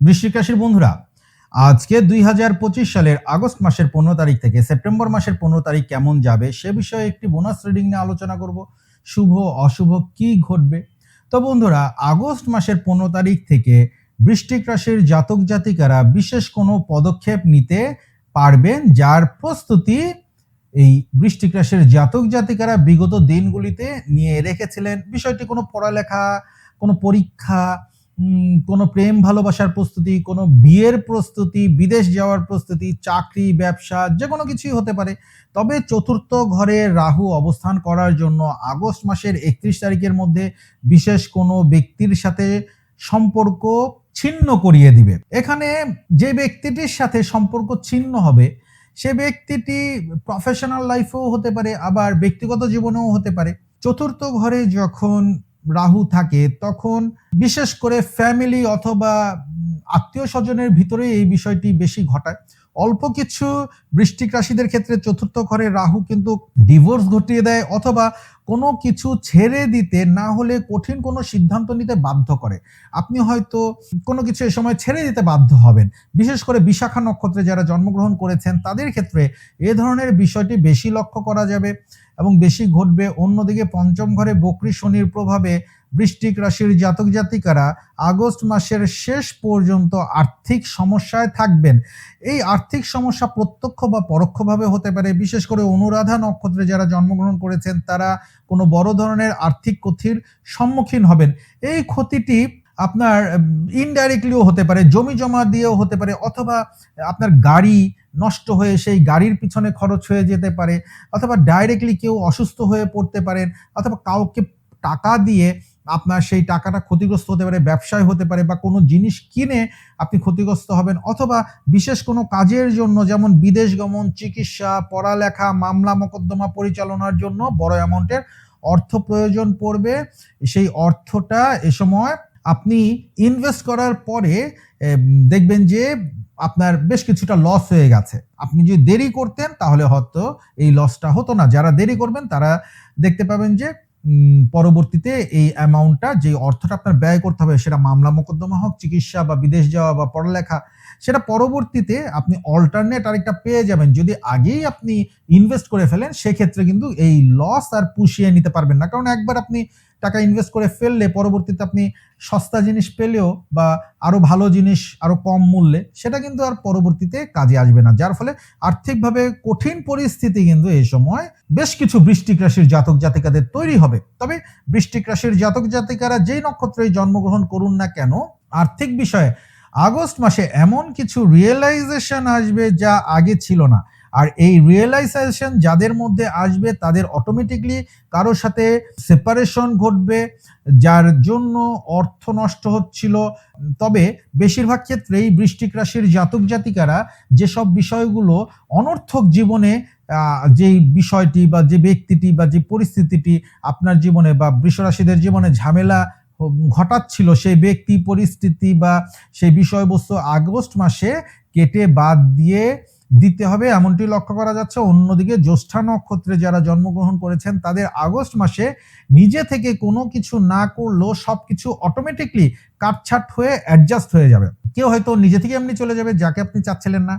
বৃশ্চিক রাশির বন্ধুরা, আজকে দুই হাজার পঁচিশ সালের আগস্ট মাসের পনেরো তারিখ থেকে সেপ্টেম্বর মাসের পনেরো তারিখ কেমন যাবে সে বিষয়ে একটি বোনাস রিডিং নিয়ে আলোচনা করব। শুভ, অশুভ, কি ঘটবে? তো বন্ধুরা, আগস্ট মাসের পনেরো তারিখ থেকে বৃশ্চিক রাশির জাতক জাতিকারা বিশেষ কোনো পদক্ষেপ নিতে পারবেন যার প্রস্তুতি এই বৃশ্চিক রাশির জাতক জাতিকারা বিগত দিনগুলিতে নিয়ে রেখেছিলেন। বিষয়টি কোনো পড়ালেখা, কোনো পরীক্ষা কোনো প্রেম, ভালোবাসার প্রস্তুতি, কোনো বিয়ের প্রস্তুতি, বিদেশ যাওয়ার প্রস্তুতি, চাকরি, ব্যবসা যে কোনো কিছুই হতে পারে। তবে চতুর্থ ঘরে রাহু অবস্থান করার জন্য আগস্ট মাসের একত্রিশ তারিখের মধ্যে বিশেষ কোনো ব্যক্তির সাথে সম্পর্ক ছিন্ন করিয়ে দিবে। এখানে যে ব্যক্তিটির সাথে সম্পর্ক ছিন্ন হবে, সে ব্যক্তিটি প্রফেশনাল লাইফেও হতে পারে, আবার ব্যক্তিগত জীবনেও হতে পারে। চতুর্থ ঘরে যখন রাহু থাকে, তখন বিশেষ করে ফ্যামিলি অথবা আত্মীয় স্বজনের ভিতরে এই বিষয়টি বেশি ঘটায়। অল্প কিছু বৃষ্টিক রাশিদের ক্ষেত্রে চতুর্থ ঘরে রাহু কিন্তু ডিভোর্স ঘটিয়ে দেয় অথবা কোনো কিছু ছেড়ে দিতে না হলে কঠিন কোনো সিদ্ধান্ত নিতে বাধ্য করে। আপনি হয়তো কোনো কিছু এ সময় ছেড়ে দিতে বাধ্য হবেন। বিশেষ করে বিশাখা নক্ষত্রে যারা জন্মগ্রহণ করেছেন, তাদের ক্ষেত্রে এ ধরনের বিষয়টি বেশি লক্ষ্য করা যাবে এবং বেশি ঘটবে। অন্যদিকে পঞ্চম ঘরে বকরি শনির প্রভাবে বৃষ্টিক রাশির জাতক জাতিকারা আগস্ট মাসের শেষ পর্যন্ত আর্থিক সমস্যায় থাকবেন। এই আর্থিক সমস্যা প্রত্যক্ষ বা পরোক্ষভাবে হতে পারে। বিশেষ করে অনুরাধা নক্ষত্রে যারা জন্মগ্রহণ করেছেন, তারা কোনো বড় ধরনের আর্থিক ক্ষতির সম্মুখীন হবেন। এই ক্ষতিটি আপনার ইনডাইরেক্টলিও হতে পারে জমি জমা দিয়েও হতে পারে, অথবা আপনার গাড়ি নষ্ট হয়ে সেই গাড়ির পিছনে খরচ হয়ে যেতে পারে, অথবা ডাইরেক্টলি কেউ অসুস্থ হয়ে পড়তে পারেন, অথবা কাউকে টাকা দিয়ে আপনার সেই টাকাটা ক্ষতিগ্রস্ত হতে পারে, ব্যবসায় হতে পারে বা কোনো জিনিস কিনে আপনি ক্ষতিগ্রস্ত হবেন অথবা বিশেষ কোনো কাজের জন্য যেমন বিদেশ গমন, চিকিৎসা, পড়ালেখা, মামলা মোকদ্দমা পরিচালনার জন্য বড় অ্যামাউন্টের অর্থ প্রয়োজন পড়বে। সেই অর্থটা এ সময় আপনি ইনভেস্ট করার পরে দেখবেন যে আপনার বেশ কিছুটা লস হয়ে গেছে। আপনি যদি দেরি করতেন তাহলে হয়তো এই লসটা হতো না। যারা দেরি করবেন তারা দেখতে পাবেন যে পরবর্তীতে এই অ্যামাউন্টটা যে অর্থটা আপনার ব্যয় করতে হবে, সেটা মামলা মোকদ্দমা হোক, চিকিৎসা বা বিদেশ যাওয়া বা পড়ালেখা, সেটা পরবর্তীতে আপনি অল্টারনেট আরেকটা পেয়ে যাবেন। যদি আগেই আপনি ইনভেস্ট করে ফেলেন, সেক্ষেত্রে কিন্তু এই লস আর পুষিয়ে নিতে পারবেন না। কারণ একবার আপনি টাকা ইনভেস্ট করে ফেললে পরবর্তীতে আপনি সস্তা জিনিস পেলেও বা আরও ভালো জিনিস, আরও কম মূল্যে, সেটা কিন্তু আর পরবর্তীতে কাজে আসবে না। যার ফলে আর্থিকভাবে কঠিন পরিস্থিতি কিন্তু এই সময় বেশ কিছু বৃষ্টিক রাশির জাতক জাতিকাদের তৈরি হবে। তবে বৃষ্টিক রাশির জাতক জাতিকারা যেই নক্ষত্রেই জন্মগ্রহণ করুন না কেন, আর্থিক বিষয়ে আগস্ট মাসে এমন কিছু রিয়েলাইজেশন আসবে যা আগে ছিল না। আর এই রিয়েলাইজেশন যাদের মধ্যে আসবে, তাদের অটোমেটিকলি কারোর সাথে সেপারেশন ঘটবে, যার জন্য অর্থ নষ্ট হচ্ছিল। তবে বেশিরভাগ ক্ষেত্রেই বৃষ্টিক রাশির জাতক জাতিকারা যেসব বিষয়গুলো অনর্থক জীবনে যেই বিষয়টি বা যে ব্যক্তিটি বা যে পরিস্থিতিটি আপনার জীবনে বা বৃষরাশিদের জীবনে ঝামেলা ঘটাচ্ছিল, সেই ব্যক্তি, পরিস্থিতি বা সেই বিষয়বস্তু আগস্ট মাসে কেটে বাদ দিয়ে দিতে হবে, এমনটি লক্ষ্য করা যাচ্ছে। অন্যদিকে জ্যৈষ্ঠা নক্ষত্রে যারা জন্মগ্রহণ করেছেন, তাদের আগস্ট মাসে নিজে থেকে কোনো কিছু না করলেও সবকিছু অটোমেটিকলি কাটছাট হয়ে অ্যাডজাস্ট হয়ে যাবে। কেউ হয়তো নিজে থেকে এমনি চলে যাবে, যাকে আপনি চাচ্ছিলেন না।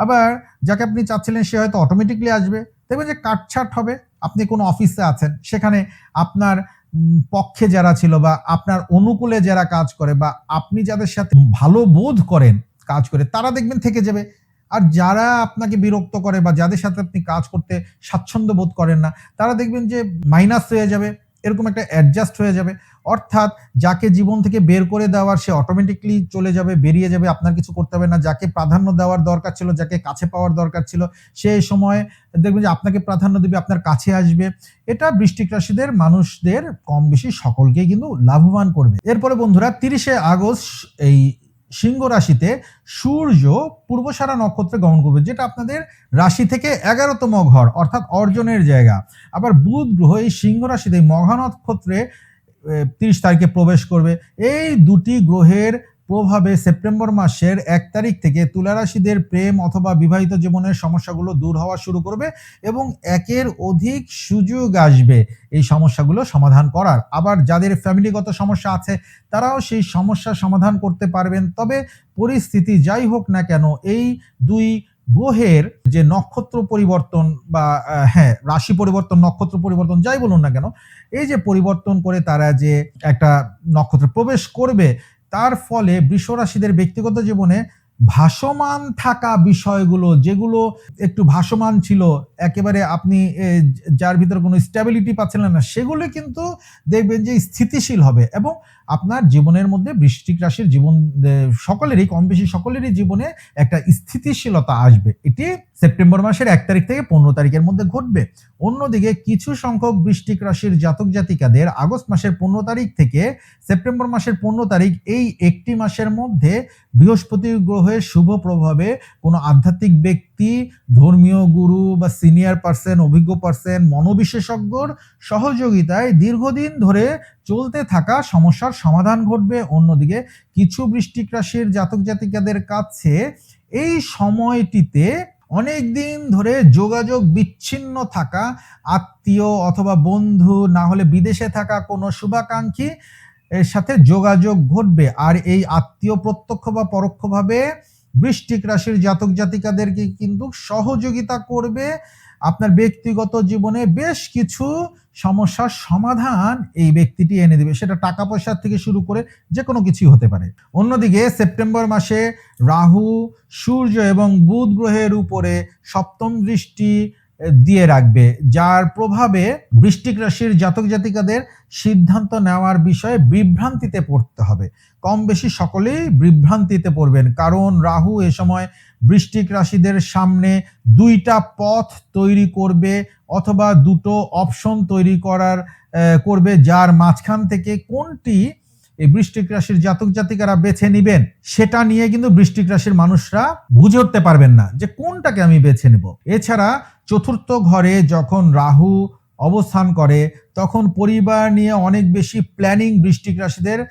আবার যাকে আপনি চাচ্ছিলেন, সে হয়তো অটোমেটিকলি আসবে। দেখবেন যে কাটছাট হবে। আপনি কোনো অফিসে আছেন, সেখানে আপনার পক্ষে যারা ছিল বা আপনার অনুকূলে যারা কাজ করে বা আপনি যাদের সাথে ভালো বোধ করেন কাজ করে, তারা দেখবেন থেকে যাবে। আর যারা আপনাকে বিরক্ত করে বা যাদের সাথে আপনি কাজ করতে স্বাচ্ছন্দ্য বোধ করেন না, তারা দেখবেন যে মাইনাস হয়ে যাবে, এরকম একটা অ্যাডজাস্ট হয়ে যাবে। অর্থাৎ যাকে জীবন থেকে বের করে দেওয়ার সে অটোমেটিকলি চলে যাবে, বেরিয়ে যাবে, আপনার কিছু করতে হবে না। যাকে প্রাধান্য দেওয়ার দরকার ছিল, যাকে কাছে পাওয়ার দরকার ছিল সেই সময় দেখবেন যে আপনাকে প্রাধান্য দেবে, আপনার কাছে আসবে। এটা বৃষ্টিক রাশিদের মানুষদের কম বেশি সকলকেই কিন্তু লাভবান করবে। এরপরে বন্ধুরা, তিরিশে আগস্ট এই সিংহ রাশিতে সূর্য পূর্বসারা নক্ষত্রে গমন করবে, যেটা আপনাদের রাশি থেকে এগারোতম ঘর, অর্থাৎ অর্জনের জায়গা। আবার বুধ গ্রহ এই সিংহ রাশিতে মঘা নক্ষত্রে তিরিশ তারিখে প্রবেশ করবে। এই দুটি গ্রহের প্রভাবে সেপ্টেম্বর মাসের এক তারিখ থেকে তুলা রাশিদের প্রেম অথবা বিবাহিত জীবনের সমস্যাগুলো দূর হওয়া শুরু করবে এবং একের অধিক সুযোগ আসবে এই সমস্যাগুলো সমাধান করার। আবার যাদের ফ্যামিলিগত সমস্যা আছে, তারাও সেই সমস্যার সমাধান করতে পারবেন। তবে পরিস্থিতি যাই হোক না কেন, এই দুই গ্রহের যে নক্ষত্র পরিবর্তন বা হ্যাঁ রাশি পরিবর্তন, নক্ষত্র পরিবর্তন, যাই বলুন না কেন, এই যে পরিবর্তন করে তারা যে একটা নক্ষত্রে প্রবেশ করবে তার ফলে বৃষ রাশিদের ব্যক্তিগত জীবনে ভাসমান থাকা বিষয়গুলো, যেগুলো একটু ভাসমান ছিল, একেবারে আপনি যার ভিতরে কোনো স্ট্যাবিলিটি পাচ্ছিলেন না, সেগুলো কিন্তু দেখবেন যে স্থিতিশীল হবে এবং আপনার জীবনের মধ্যে বৃষ্টিক রাশির জীবন সকলেরই, কম বেশি সকলেরই জীবনে একটা স্থিতিশীলতা আসবে। এটি সেপ্টেম্বর মাসের এক তারিখ থেকে পনেরো তারিখের মধ্যে ঘটবে। অন্যদিকে কিছু সংখ্যক বৃষ্টিক রাশির জাতক জাতিকাদের আগস্ট মাসের পনেরো তারিখ থেকে সেপ্টেম্বর মাসের পনেরো তারিখ এই একটি মাসের মধ্যে বৃহস্পতি গ্রহের শুভ প্রভাবে কোনো আধ্যাত্মিক ব্যক্তি ধর্মীয় গুরু বা সিনিয়র পার্সন অভিজ্ঞ পার্সন মনোবিশেষজ্ঞর সহযোগিতায় দীর্ঘদিন ধরে চলতে থাকা সমস্যার সমাধান ঘটবে। অন্যদিকে কিছু বৃষ্টিক রাশির জাতক জাতিকাদের কাছে এই সময়টিতে অনেক দিন ধরে যোগাযোগ বিচ্ছিন্ন থাকা, আত্মীয় অথবা বন্ধু না হলে বিদেশে থাকা কোনো শুভাকাঙ্ক্ষী এর সাথে যোগাযোগ ঘটবে। আর এই আত্মীয় প্রত্যক্ষ বা পরোক্ষভাবে বৃষ্টিক রাশির জাতক জাতিকাদেরকে কিন্তু সহযোগিতা করবে আপনার ব্যক্তিগত জীবনে বেশ কিছু সমস্যার সমাধান এই ব্যক্তিটি এনে দেবে। সেটা টাকা পয়সার থেকে শুরু করে যে কোনো কিছুই হতে পারে। অন্যদিকে সেপ্টেম্বর মাসে রাহু, সূর্য এবং বুধ গ্রহের উপরে সপ্তম দৃষ্টি দিয়ে রাখবে, যার প্রভাবে বৃষ্টিক রাশির জাতক জাতিকাদের সিদ্ধান্ত নেওয়ার বিষয়ে বিভ্রান্তিতে পড়তে হবে। কম বেশি সকলেই বিভ্রান্তিতে পড়বেন। কারণ রাহু এ সময় বৃষ্টিক রাশিদের সামনে দুইটা পথ তৈরি করবে অথবা দুটো অপশন তৈরি করার করবে, যার মাঝখান থেকে কোনটি এই বৃষ্টিক রাশির জাতক জাতিকারা বেছে নিবেন, সেটা নিয়ে কিন্তু বৃষ্টিক রাশির মানুষরা বুঝে উঠতে পারবেন না যে কোনটাকে আমি বেছে নেব। এছাড়া চতুর্থ ঘরে যখন রাহু অবস্থান করে, তখন পরিবার নিয়ে অনেক বেশি প্ল্যানিং বৃষ্টিক রাশিদের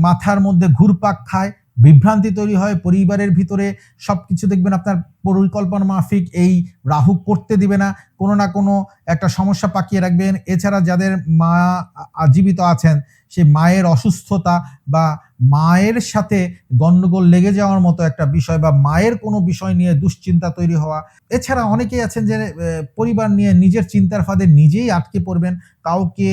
মাথার মধ্যে ঘুরপাক খায়, বিভ্রান্তি তৈরি হয়, পরিবারের ভিতরে সব কিছু দেখবেন আপনার পরিকল্পনা মাফিক এই রাহু করতে দিবে না, কোনো না কোনো একটা সমস্যা পাকিয়ে রাখবেন। এছাড়া যাদের মা আ- জীবিত আছেন, সে মায়ের অসুস্থতা বা মায়ের সাথে গন্ডগোল লেগে যাওয়ার মতো একটা বিষয় বা মায়ের কোনো বিষয় নিয়ে দুশ্চিন্তা তৈরি হওয়া। এছাড়া অনেকেই আছেন যে পরিবার নিয়ে নিজের চিন্তার ফাঁদে নিজেই আটকে পড়বেন। কাউকে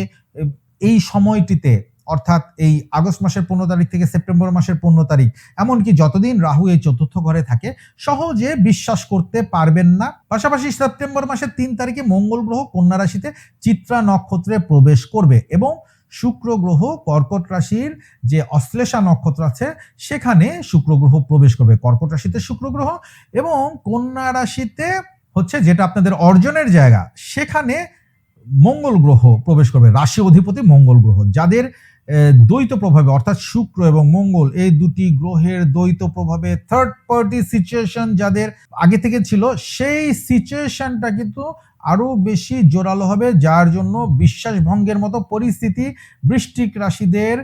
এই সময়টিতে, অর্থাৎ এই আগস্ট মাসের পনেরো তারিখ থেকে সেপ্টেম্বর মাসের পনেরো তারিখ, এমনকি যতদিন রাহু এই চতুর্থ ঘরে থাকে, সহজে বিশ্বাস করতে পারবেন না। পাশাপাশি সেপ্টেম্বর মাসের তিন তারিখে মঙ্গল গ্রহ কন্যা রাশিতে চিত্রা নক্ষত্রে প্রবেশ করবে এবং শুক্র গ্রহ কর্কট রাশির যে অশ্লেষা নক্ষত্র আছে, সেখানে শুক্র গ্রহ প্রবেশ করবে। কর্কট রাশিতে শুক্র গ্রহ এবং কন্যা রাশিতে হচ্ছে যেটা আপনাদের অর্জনের জায়গা, সেখানে মঙ্গল গ্রহ প্রবেশ করবে, রাশি অধিপতি মঙ্গল গ্রহ। যাদের দ্বৈত প্রভাবে, অর্থাৎ শুক্র এবং মঙ্গল, এই দুটি গ্রহের দ্বৈত প্রভাবে থার্ড পার্টি সিচুয়েশন যাদের আগে থেকে ছিল, সেই সিচুয়েশনটা কিন্তু আরও বেশি জোরালো হবে, যার জন্য বিশ্বাস ভঙ্গের মতো পরিস্থিতি বৃষ্টিক রাশিদের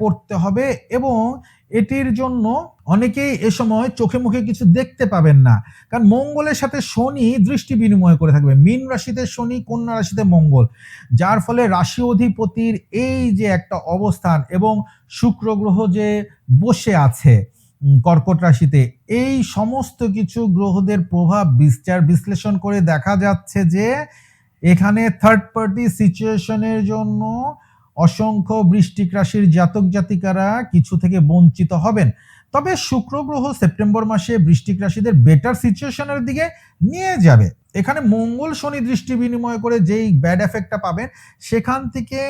পড়তে হবে এবং এটির জন্য অনেকেই এ সময় চোখে মুখে কিছু দেখতে পাবেন না। কারণ মঙ্গলের সাথে শনি দৃষ্টি বিনিময় করে থাকবে। মীন রাশিতে শনি, কন্যা রাশিতে মঙ্গল। যার ফলে রাশি অধিপতির এই যে একটা অবস্থান এবং শুক্র গ্রহ যে বসে আছে কর্কট রাশিতে, এই সমস্ত কিছু গ্রহদের প্রভাব বিচার বিশ্লেষণ করে দেখা যাচ্ছে যে, এখানে থার্ড পার্টি সিচুয়েশনের জন্য অসংখ্য বৃষ্টিক রাশির জাতক জাতিকারা কিছু থেকে বঞ্চিত হবেন। তবে শুক্র গ্রহ সেপ্টেম্বর মাসে বৃষ্টিক রাশিদের বেটার সিচুয়েশনের দিকে নিয়ে যাবে। এখানে মঙ্গল শনি দৃষ্টি বিনিময় করে যেই ব্যাড এফেক্টটা পাবেন, সেখান থেকে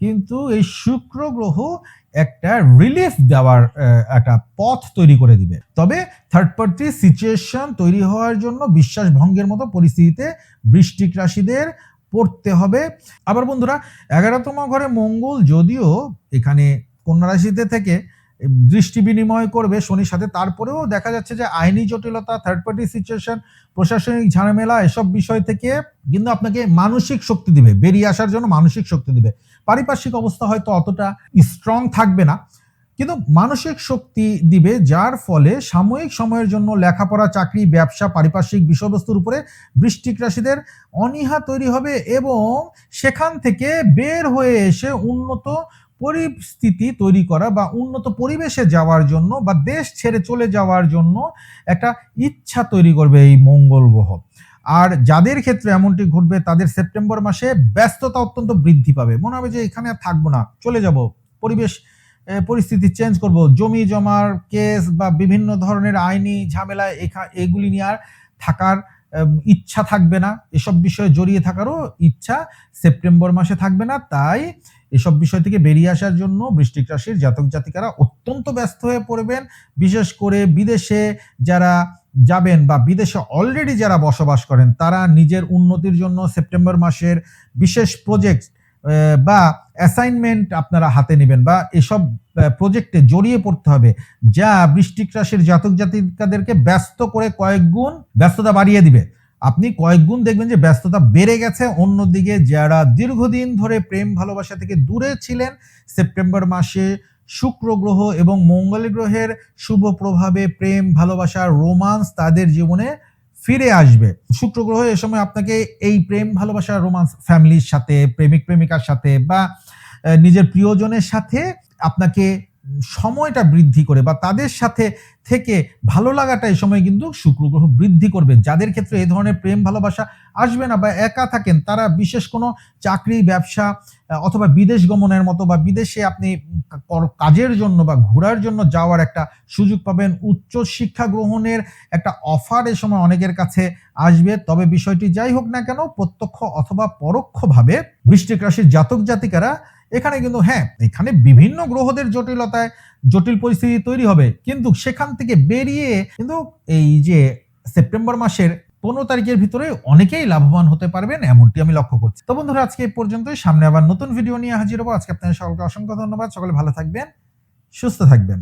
কিন্তু এই শুক্র গ্রহ একটা রিলিফ দেওয়ার একটা পথ তৈরি করে দিবে। তবে থার্ড পার্টি সিচুয়েশন তৈরি হওয়ার জন্য বিশ্বাস ভঙ্গের মতো পরিস্থিতিতে বৃষ্টিক রাশিদের পড়তে হবে। আবার বন্ধুরা, এগারোতম ঘরে মঙ্গল যদিও এখানে কন্যা রাশিতে থেকে দৃষ্টি বিনিময় করবে শনির সাথে। তারপরেও দেখা যাচ্ছে যে আইনি জটিলতা থার্ড পার্টি সিচুয়েশন প্রশাসনিক ঝামেলা, এসব বিষয় থেকে কিন্তু আপনাকে মানসিক শক্তি দিবে, বেরিয়ে আসার জন্য মানসিক শক্তি দিবে। পারিপার্শ্বিক অবস্থা হয়তো অতটা স্ট্রং থাকবে না, কিন্তু মানসিক শক্তি দিবে যার ফলে সাময়িক সময়ের জন্য লেখাপড়া, চাকরি, ব্যবসা, পারিপার্শ্বিক বিষয়বস্তুর উপরে বৃষ্টিক রাশিদের অনীহা তৈরি হবে এবং সেখান থেকে বের হয়ে এসে উন্নত পরিস্থিতি তৈরি করা বা উন্নত পরিবেশে যাওয়ার জন্য বা দেশ ছেড়ে চলে যাওয়ার জন্য একটা ইচ্ছা তৈরি করবে এই মঙ্গল গ্রহ। আর যাদের ক্ষেত্রে এমনটি ঘটবে, তাদের সেপ্টেম্বর মাসে ব্যস্ততা অত্যন্ত বৃদ্ধি পাবে। মনে হবে যে এখানে আর থাকব না, চলে যাব। পরিবেশ পরিস্থিতি চেঞ্জ করব। জমি জমার কেস বা বিভিন্ন ধরনের আইনি ঝামেলা, এখা- এগুলি নিয়ে আর থাকার ইচ্ছা থাকবে না। এসব বিষয়ে জড়িয়ে থাকারও ইচ্ছা সেপ্টেম্বর মাসে থাকবে না। তাই এসব বিষয় থেকে বেরিয়ে আসার জন্য বৃষ্টিক রাশির জাতক জাতিকারা অত্যন্ত ব্যস্ত হয়ে পড়বেন। বিশেষ করে বিদেশে যারা যাবেন বা বিদেশে অলরেডি যারা বসবাস করেন, তারা নিজের উন্নতির জন্য সেপ্টেম্বর মাসের বিশেষ প্রজেক্ট বা অ্যাসাইনমেন্ট আপনারা হাতে নেবেন বা এসব প্রজেক্টে জড়িয়ে পড়তে হবে, যা বৃষ্টিক রাশির জাতক জাতিকাদেরকে ব্যস্ত করে কয়েক গুণ ব্যস্ততা বাড়িয়ে দিবে। আপনি কয়েক গুণ দেখবেন যে ব্যস্ততা বেড়ে গেছে। অন্যদিকে যারা দীর্ঘদিন ধরে প্রেম, ভালোবাসা থেকে দূরে ছিলেন, সেপ্টেম্বর মাসে শুক্র গ্রহ এবং মঙ্গল গ্রহের শুভ প্রভাবে প্রেম, ভালোবাসা, রোমান্স তাদের জীবনে ফিরে আসবে। শুক্র গ্রহ এ সময় আপনাকে এই প্রেম, ভালোবাসা, রোমান্স ফ্যামিলির সাথে, প্রেমিক, প্রেমিকার সাথে বা নিজের প্রিয়জনের সাথে আপনাকে সময়টা বৃদ্ধি করে বা তাদের সাথে থেকে ভালো লাগাটা এই সময় কিন্তু শুক্র গ্রহ বৃদ্ধি করবে। যাদের ক্ষেত্রে এই ধরনের প্রেম ভালোবাসা আসবে না বা একা থাকেন, তারা বিশেষ কোনো চাকরি, ব্যবসা অথবা বিদেশ গমনের মতো বা বিদেশে আপনি কাজের জন্য বা ঘোরার জন্য যাওয়ার একটা সুযোগ পাবেন। উচ্চ শিক্ষা গ্রহণের একটা অফার এ সময় অনেকের কাছে আসবে। তবে বিষয়টি যাই হোক না কেন, প্রত্যক্ষ অথবা পরোক্ষভাবে বৃষ্টিক রাশির জাতক জাতিকারা এখানে কিন্তু হ্যাঁ এখানে বিভিন্ন গ্রহদের জটিলতায় জটিল পরিস্থিতি তৈরি হবে। কিন্তু সেখান থেকে বেরিয়ে কিন্তু এই যে সেপ্টেম্বর মাসের পনেরো তারিখের ভিতরে অনেকেই লাভবান হতে পারবেন, এমনটি আমি লক্ষ্য করছি। তো বন্ধুরা, আজকে এই পর্যন্তই। সামনে আবার নতুন ভিডিও নিয়ে হাজির হব। আজকে আপনাদের সকলকে অসংখ্য ধন্যবাদ। সকলে ভালো থাকবেন, সুস্থ থাকবেন।